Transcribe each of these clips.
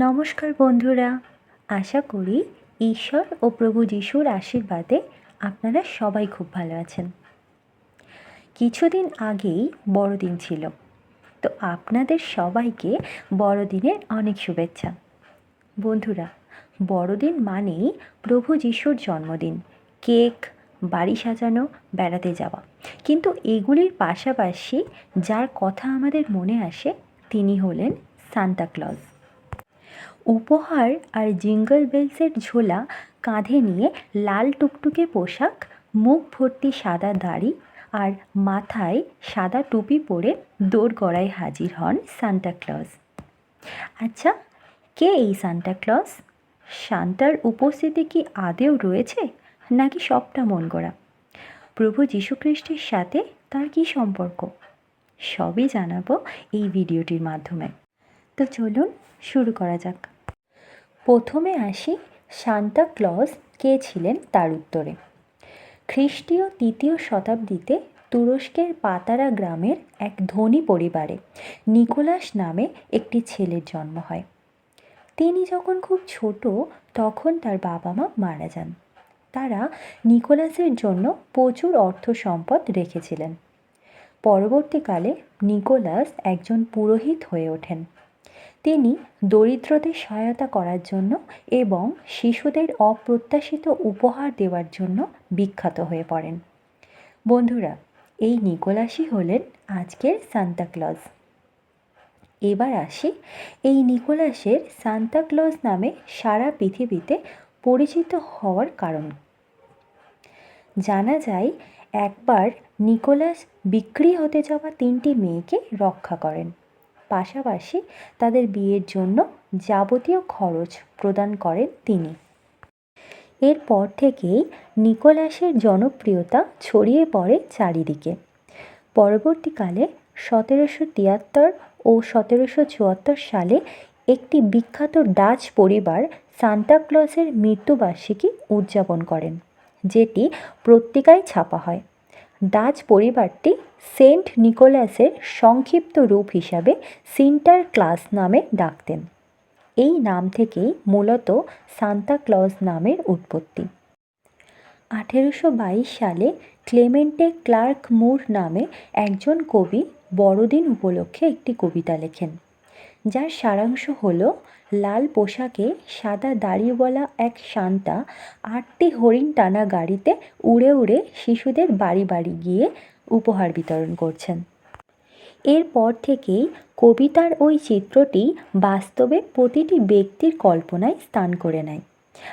নমস্কার বন্ধুরা, আশা করি ঈশ্বর ও প্রভু যিশুর আশীর্বাদে আপনারা সবাই খুব ভালো আছেন। কিছুদিন আগেই বড়দিন ছিল, তো আপনাদের সবাইকে বড়দিনের অনেক শুভেচ্ছা। বন্ধুরা, বড়দিন মানেই প্রভু যিশুর জন্মদিন, কেক, বাড়ি সাজানো, বেড়াতে যাওয়া। কিন্তু এগুলির পাশাপাশি যার কথা আমাদের মনে আসে, তিনি হলেন সান্তা ক্লজ। উপহার আর জিঙ্গল বেলসের ঝোলা কাঁধে নিয়ে লাল টুকটুকে পোশাক, মুখ ভর্তি সাদা দাড়ি আর মাথায় সাদা টুপি পরে দৌড় দোরগড়ায় হাজির হন সান্টা ক্লজ। আচ্ছা কে এই সান্টা ক্লজ? সান্টার উপস্থিতি কি আদেও রয়েছে, নাকি সবটা মন গড়া? প্রভু যীশুখ্রিস্টের সাথে তার কি সম্পর্ক? সবই জানাব এই ভিডিওটির মাধ্যমে। তো চলুন শুরু করা যাক। প্রথমে আসি সান্তা ক্লজ কে ছিলেন তার উত্তরে। খ্রিস্টীয় তৃতীয় শতাব্দীতে তুরস্কের পাতারা গ্রামের এক ধনী পরিবারে নিকোলাস নামে একটি ছেলের জন্ম হয়। তিনি যখন খুব ছোট তখন তার বাবা মা মারা যান। তারা নিকোলাসের জন্য প্রচুর অর্থ সম্পদ রেখেছিলেন। পরবর্তীকালে নিকোলাস একজন পুরোহিত হয়ে ওঠেন। তিনি দরিদ্রদের সহায়তা করার জন্য এবং শিশুদের অপ্রত্যাশিত উপহার দেওয়ার জন্য বিখ্যাত হয়ে পড়েন। বন্ধুরা, এই নিকোলাসই হলেন আজকের সান্তাক্লজ এবার আসি এই নিকোলাসের সান্তাক্লজ নামে সারা পৃথিবীতে পরিচিত হওয়ার কারণ। জানা যায়, একবার নিকোলাস বিক্রি হতে যাওয়া তিনটি মেয়েকে রক্ষা করেন। পাশাপাশি তাদের বিয়ের জন্য যাবতীয় খরচ প্রদান করেন তিনি। এরপর থেকেই নিকোলাসের জনপ্রিয়তা ছড়িয়ে পড়ে চারিদিকে। পরবর্তীকালে সতেরোশো তিয়াত্তর ও সতেরোশো চুয়াত্তর সালে একটি বিখ্যাত ডাচ পরিবার সান্তাক্লজের মৃত্যুবার্ষিকী উদযাপন করেন, যেটি পত্রিকায় ছাপা হয়। ডাচ পরিবারটি সেন্ট নিকোলাসের সংক্ষিপ্ত রূপ হিসাবে সিন্টার ক্লাস নামে ডাকতেন। এই নাম থেকেই মূলত সান্তা ক্লজ নামের উৎপত্তি। আঠেরোশো বাইশ সালে ক্লেমেন্টে ক্লার্ক মুর নামে একজন কবি বড়দিন উপলক্ষে একটি কবিতা লেখেন। যার সারাংশ হল লাল পোশাকে সাদা দাড়িওয়ালা এক শান্তা, আটটি হরিণ টানা গাড়িতে উড়ে উড়ে শিশুদের বাড়ি বাড়ি গিয়ে উপহার বিতরণ করছেন। এরপর থেকেই কবিতার ওই চিত্রটি বাস্তবে প্রতিটি ব্যক্তির কল্পনায় স্থান করে নেয়।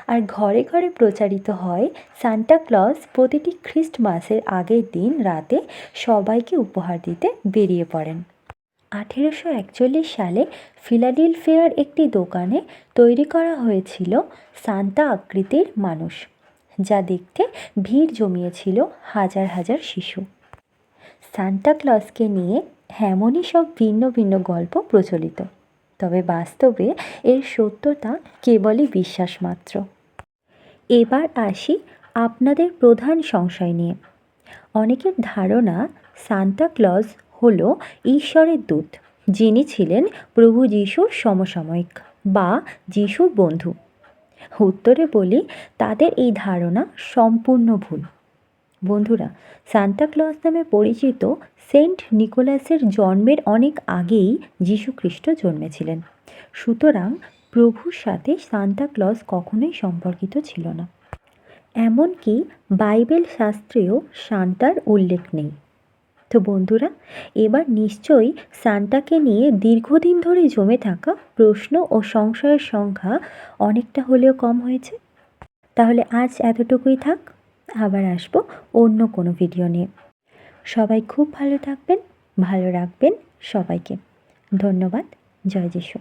আর ঘরে ঘরে প্রচারিত হয় সান্টা ক্লজ প্রতিটি খ্রিস্টমাসের আগের দিন রাতে সবাইকে উপহার দিতে বেরিয়ে পড়েন। আঠেরোশো একচল্লিশ সালে ফিলাডেলফিয়ার একটি দোকানে তৈরি করা হয়েছিল সান্তা আকৃতির মানুষ, যা দেখতে ভিড় জমিয়েছিল হাজার হাজার শিশু। সান্তা ক্লজকে নিয়ে এমনই সব ভিন্ন ভিন্ন গল্প প্রচলিত, তবে বাস্তবে এর সত্যতা কেবলই বিশ্বাস মাত্র এবার আসি আপনাদের প্রধান সংশয় নিয়ে। অনেকের ধারণা সান্তা ক্লজ হল ঈশ্বরের দূত, যিনি ছিলেন প্রভু যিশুর সমসাময়িক বা যিশুর বন্ধু। উত্তরে বলি, তাদের এই ধারণা সম্পূর্ণ ভুল। বন্ধুরা সান্তা ক্লজ নামে পরিচিত সেন্ট নিকোলাসের জন্মের অনেক আগেই যীশুখ্রিস্ট জন্মেছিলেন। সুতরাং প্রভুর সাথে সান্তা ক্লজ কখনোই সম্পর্কিত ছিল না। এমনকি বাইবেল শাস্ত্রেও সান্তার উল্লেখ নেই। তো বন্ধুরা, এবার নিশ্চয়ই সান্টাকে নিয়ে দীর্ঘদিন ধরে জমে থাকা প্রশ্ন ও সংশয়ের সংখ্যা অনেকটা হলেও কম হয়েছে। তাহলে আজ এতটুকুই থাক, আবার আসব অন্য কোনো ভিডিও নিয়ে। সবাই খুব ভালো থাকবেন, ভালো রাখবেন সবাইকে। ধন্যবাদ, জয় যিশু।